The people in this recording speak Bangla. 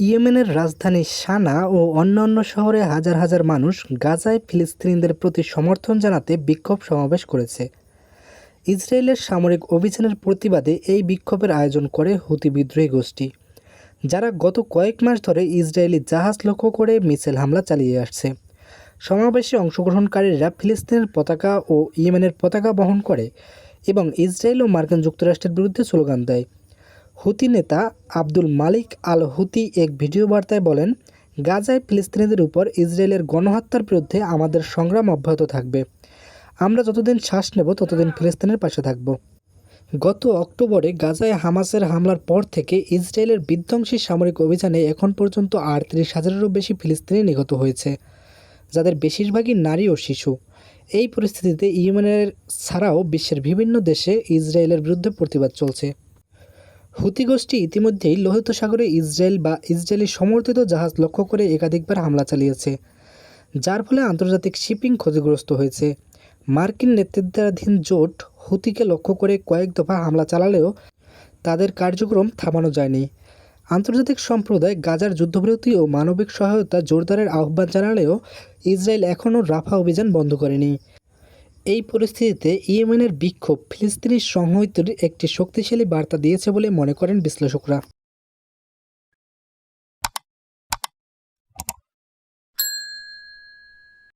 ইয়েমেনের রাজধানী সানা ও অন্যান্য শহরে হাজার হাজার মানুষ গাজায় ফিলিস্তিনিদের প্রতি সমর্থন জানাতে বিক্ষোভ সমাবেশ করেছে। ইসরায়েলের সামরিক অভিযানের প্রতিবাদে এই বিক্ষোভের আয়োজন করে হুতি বিদ্রোহী গোষ্ঠী, যারা গত কয়েক মাস ধরে ইসরায়েলি জাহাজ লক্ষ্য করে মিসাইল হামলা চালিয়ে আসছে। সমাবেশে অংশগ্রহণকারীরা ফিলিস্তিনের পতাকা ও ইয়েমেনের পতাকা বহন করে এবং ইসরায়েল ও মার্কিন যুক্তরাষ্ট্রের বিরুদ্ধে স্লোগান দেয়। হুতি নেতা আব্দুল মালিক আল হুতি এক ভিডিও বার্তায় বলেন, গাজায় ফিলিস্তিনিদের উপর ইসরায়েলের গণহত্যার বিরুদ্ধে আমাদের সংগ্রাম অব্যাহত থাকবে। আমরা যতদিন শ্বাস নেব, ততদিন ফিলিস্তিনের পাশে থাকব। গত অক্টোবরে গাজায় হামাসের হামলার পর থেকে ইসরায়েলের বিধ্বংসী সামরিক অভিযানে এখন পর্যন্ত আটত্রিশ হাজারেরও বেশি ফিলিস্তিনি নিহত হয়েছে, যাদের বেশিরভাগই নারী ও শিশু। এই পরিস্থিতিতে ইয়েমেনের ছাড়াও বিশ্বের বিভিন্ন দেশে ইসরায়েলের বিরুদ্ধে প্রতিবাদ চলছে। হুতি গোষ্ঠী ইতিমধ্যেই লোহিত সাগরে ইসরায়েল বা ইসরায়েলি সমর্থিত জাহাজ লক্ষ্য করে একাধিকবার হামলা চালিয়েছে, যার ফলে আন্তর্জাতিক শিপিং ক্ষতিগ্রস্ত হয়েছে। মার্কিন নেতৃত্বাধীন জোট হুতিকে লক্ষ্য করে কয়েক দফা হামলা চালালেও তাদের কার্যক্রম থামানো যায়নি। আন্তর্জাতিক সম্প্রদায় গাজার যুদ্ধবিরতি ও মানবিক সহায়তা জোরদারের আহ্বান জানালেও ইসরায়েল এখনও রাফা অভিযান বন্ধ করেনি। এই পরিস্থিতিতে ইয়েমেনের বিক্ষোভ ফিলিস্তিনি সংহতির একটি শক্তিশালী বার্তা দিয়েছে বলে মনে করেন বিশ্লেষকরা।